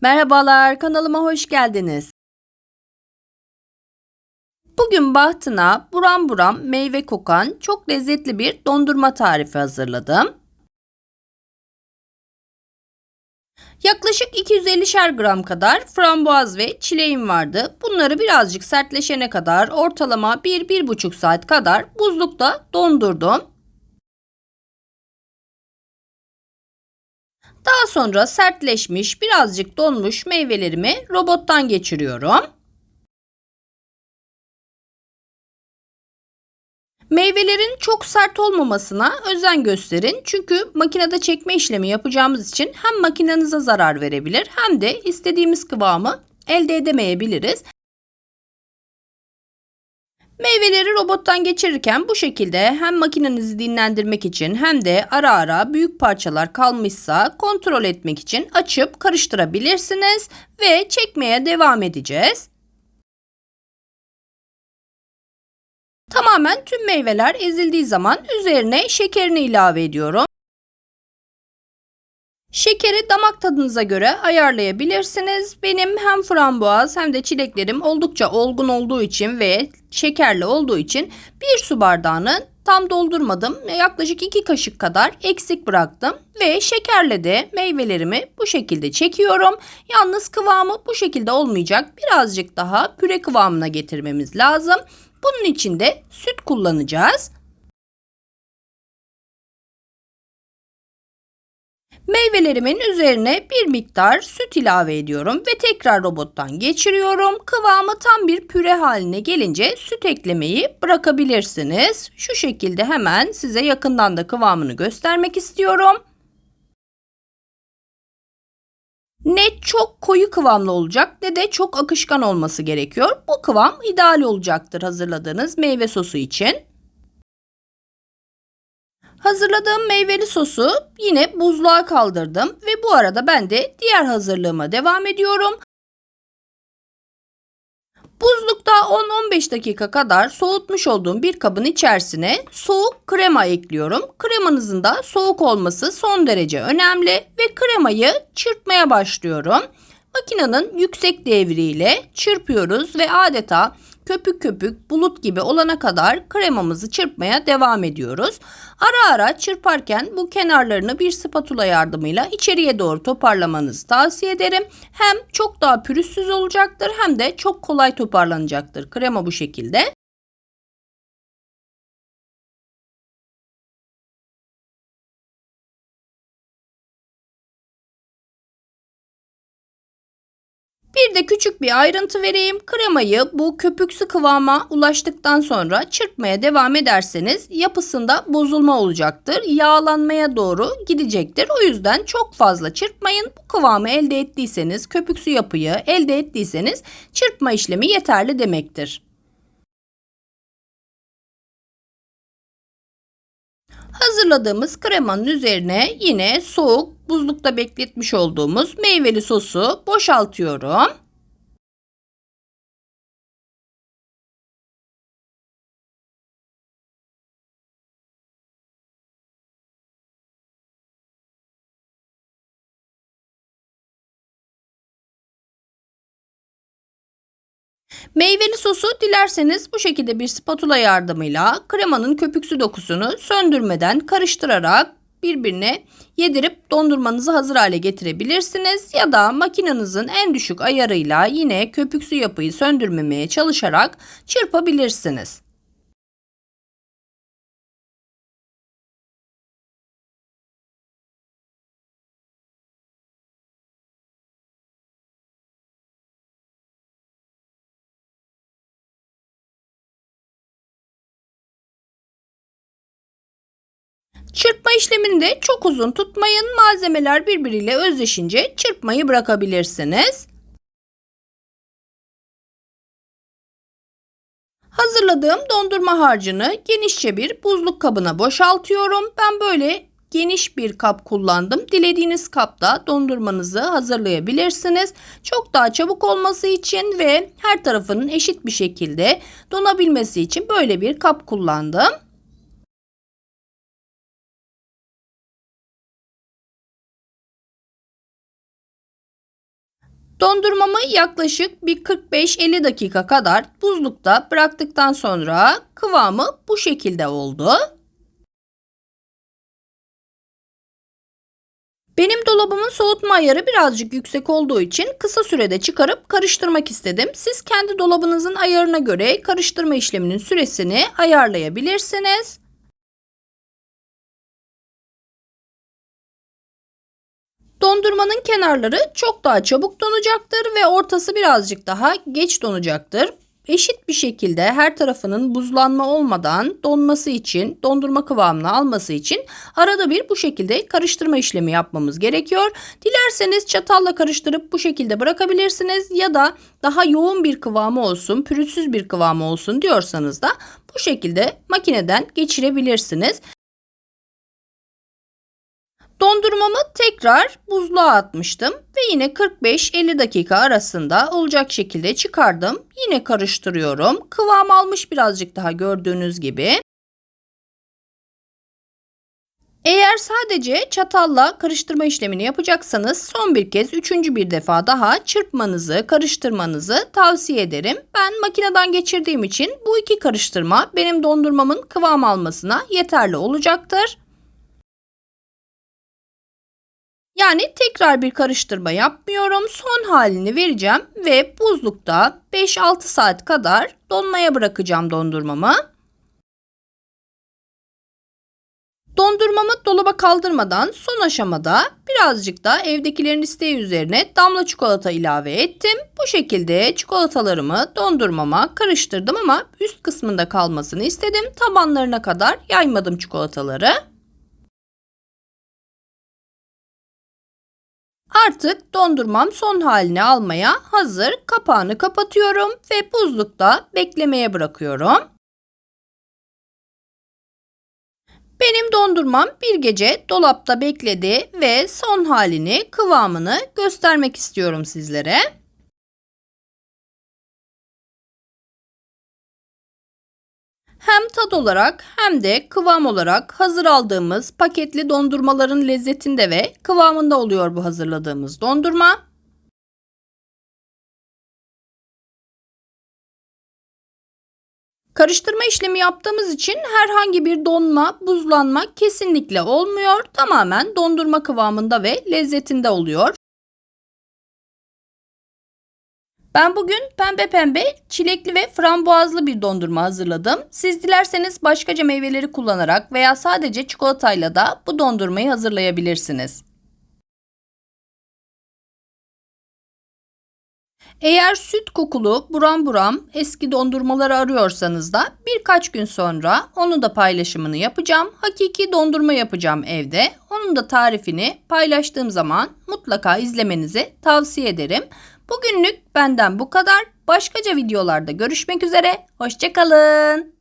Merhabalar, kanalıma hoş geldiniz. Bugün bahtına buram buram meyve kokan çok lezzetli bir dondurma tarifi hazırladım. Yaklaşık 250'şer gram kadar frambuaz ve çileğim vardı. Bunları birazcık sertleşene kadar ortalama 1-1,5 saat kadar buzlukta dondurdum. Daha sonra sertleşmiş, birazcık donmuş meyvelerimi robottan geçiriyorum. Meyvelerin çok sert olmamasına özen gösterin. Çünkü makinede çekme işlemi yapacağımız için hem makinenize zarar verebilir hem de istediğimiz kıvamı elde edemeyebiliriz. Meyveleri robottan geçirirken bu şekilde hem makinenizi dinlendirmek için hem de ara ara büyük parçalar kalmışsa kontrol etmek için açıp karıştırabilirsiniz ve çekmeye devam edeceğiz. Tamamen tüm meyveler ezildiği zaman üzerine şekerini ilave ediyorum. Şekeri damak tadınıza göre ayarlayabilirsiniz. Benim hem frambuaz hem de çileklerim oldukça olgun olduğu için ve şekerli olduğu için bir su bardağını tam doldurmadım. Yaklaşık 2 kaşık kadar eksik bıraktım ve şekerle de meyvelerimi bu şekilde çekiyorum. Yalnız kıvamı bu şekilde olmayacak. Birazcık daha püre kıvamına getirmemiz lazım. Bunun için de süt kullanacağız. Meyvelerimin üzerine bir miktar süt ilave ediyorum ve tekrar robottan geçiriyorum. Kıvamı tam bir püre haline gelince süt eklemeyi bırakabilirsiniz. Şu şekilde hemen size yakından da kıvamını göstermek istiyorum. Ne çok koyu kıvamlı olacak ne de çok akışkan olması gerekiyor. Bu kıvam ideal olacaktır hazırladığınız meyve sosu için. Hazırladığım meyveli sosu yine buzluğa kaldırdım ve bu arada ben de diğer hazırlığıma devam ediyorum. Buzlukta 10-15 dakika kadar soğutmuş olduğum bir kabın içerisine soğuk krema ekliyorum. Kremanızın da soğuk olması son derece önemli ve kremayı çırpmaya başlıyorum. Makinenin yüksek devriyle çırpıyoruz ve adeta köpük köpük bulut gibi olana kadar kremamızı çırpmaya devam ediyoruz. Ara ara çırparken bu kenarlarını bir spatula yardımıyla içeriye doğru toparlamanızı tavsiye ederim. Hem çok daha pürüzsüz olacaktır hem de çok kolay toparlanacaktır krema bu şekilde. Bir de küçük bir ayrıntı vereyim. Kremayı bu köpüksü kıvama ulaştıktan sonra çırpmaya devam ederseniz yapısında bozulma olacaktır. Yağlanmaya doğru gidecektir. O yüzden çok fazla çırpmayın. Bu kıvamı elde ettiyseniz, köpüksü yapıyı elde ettiyseniz çırpma işlemi yeterli demektir. Hazırladığımız kremanın üzerine yine soğuk buzlukta bekletmiş olduğumuz meyveli sosu boşaltıyorum. Meyveli sosu dilerseniz bu şekilde bir spatula yardımıyla kremanın köpüksü dokusunu söndürmeden karıştırarak birbirine yedirip dondurmanızı hazır hale getirebilirsiniz ya da makinenizin en düşük ayarıyla yine köpüksü yapıyı söndürmemeye çalışarak çırpabilirsiniz. Çırpma işlemini de çok uzun tutmayın. Malzemeler birbiriyle özleşince çırpmayı bırakabilirsiniz. Hazırladığım dondurma harcını genişçe bir buzluk kabına boşaltıyorum. Ben böyle geniş bir kap kullandım. Dilediğiniz kapta dondurmanızı hazırlayabilirsiniz. Çok daha çabuk olması için ve her tarafının eşit bir şekilde donabilmesi için böyle bir kap kullandım. Dondurmamı yaklaşık bir 45-50 dakika kadar buzlukta bıraktıktan sonra kıvamı bu şekilde oldu. Benim dolabımın soğutma ayarı birazcık yüksek olduğu için kısa sürede çıkarıp karıştırmak istedim. Siz kendi dolabınızın ayarına göre karıştırma işleminin süresini ayarlayabilirsiniz. Dondurmanın kenarları çok daha çabuk donacaktır ve ortası birazcık daha geç donacaktır. Eşit bir şekilde her tarafının buzlanma olmadan donması için, dondurma kıvamını alması için arada bir bu şekilde karıştırma işlemi yapmamız gerekiyor. Dilerseniz çatalla karıştırıp bu şekilde bırakabilirsiniz ya da daha yoğun bir kıvamı olsun, pürüzsüz bir kıvamı olsun diyorsanız da bu şekilde makineden geçirebilirsiniz. Dondurmamı tekrar buzluğa atmıştım ve yine 45-50 dakika arasında olacak şekilde çıkardım. Yine karıştırıyorum. Kıvam almış birazcık daha gördüğünüz gibi. Eğer sadece çatalla karıştırma işlemini yapacaksanız son bir kez üçüncü bir defa daha çırpmanızı, karıştırmanızı tavsiye ederim. Ben makineden geçirdiğim için bu iki karıştırma benim dondurmamın kıvam almasına yeterli olacaktır. Yani tekrar bir karıştırma yapmıyorum. Son halini vereceğim ve buzlukta 5-6 saat kadar donmaya bırakacağım dondurmamı. Dondurmamı dolaba kaldırmadan son aşamada birazcık da evdekilerin isteği üzerine damla çikolata ilave ettim. Bu şekilde çikolatalarımı dondurmama karıştırdım ama üst kısmında kalmasını istedim. Tabanlarına kadar yaymadım çikolataları. Artık dondurmam son halini almaya hazır. Kapağını kapatıyorum ve buzlukta beklemeye bırakıyorum. Benim dondurmam bir gece dolapta bekledi ve son halini, kıvamını göstermek istiyorum sizlere. Hem tat olarak hem de kıvam olarak hazır aldığımız paketli dondurmaların lezzetinde ve kıvamında oluyor bu hazırladığımız dondurma. Karıştırma işlemi yaptığımız için herhangi bir donma, buzlanma kesinlikle olmuyor. Tamamen dondurma kıvamında ve lezzetinde oluyor. Ben bugün pembe pembe çilekli ve frambuazlı bir dondurma hazırladım. Siz dilerseniz başkaca meyveleri kullanarak veya sadece çikolatayla da bu dondurmayı hazırlayabilirsiniz. Eğer süt kokulu buram buram eski dondurmaları arıyorsanız da birkaç gün sonra onu da paylaşımını yapacağım. Hakiki dondurma yapacağım evde. Onun da tarifini paylaştığım zaman mutlaka izlemenizi tavsiye ederim. Bugünlük benden bu kadar. Başkaca videolarda görüşmek üzere. Hoşçakalın.